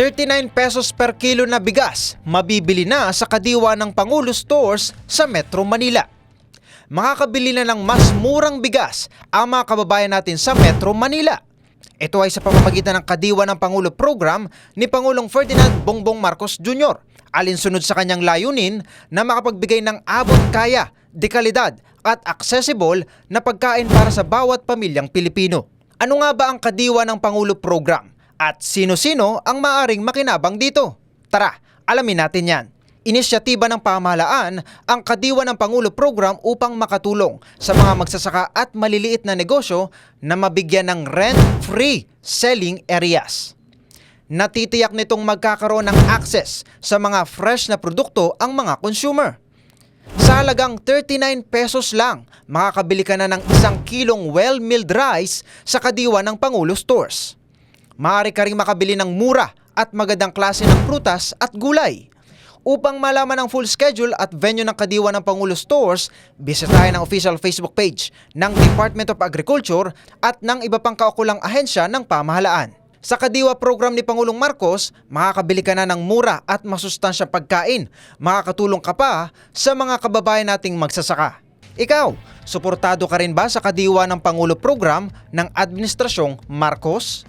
39 pesos per kilo na bigas mabibili na sa kadiwa ng Pangulo Stores sa Metro Manila. Makakabili na ng mas murang bigas ang mga kababayan natin sa Metro Manila. Ito ay sa pamamagitan ng Kadiwa ng Pangulo program ni Pangulong Ferdinand Bongbong Marcos Jr. alinsunod sa kanyang layunin na makapagbigay ng abot kaya, dekalidad at accessible na pagkain para sa bawat pamilyang Pilipino. Ano nga ba ang Kadiwa ng Pangulo program? At sino-sino ang maaring makinabang dito? Tara, alamin natin yan. Inisyatiba ng pamahalaan ang Kadiwa ng Pangulo program upang makatulong sa mga magsasaka at maliliit na negosyo na mabigyan ng rent-free selling areas. Natitiyak nitong magkakaroon ng access sa mga fresh na produkto ang mga consumer. Sa halagang 39 pesos lang, makakabili ka na ng isang kilong well-milled rice sa Kadiwa ng Pangulo Stores. Maaari ka rin makabili ng mura at magandang klase ng prutas at gulay. Upang malaman ang full schedule at venue ng Kadiwa ng Pangulo Stores, bisitahin ang official Facebook page ng Department of Agriculture at ng iba pang kaukulang ahensya ng pamahalaan. Sa Kadiwa program ni Pangulong Marcos, makakabili ka na ng mura at masustansyang pagkain. Makakatulong ka pa sa mga kababayan nating magsasaka. Ikaw, suportado ka rin ba sa Kadiwa ng Pangulo program ng Administrasyong Marcos?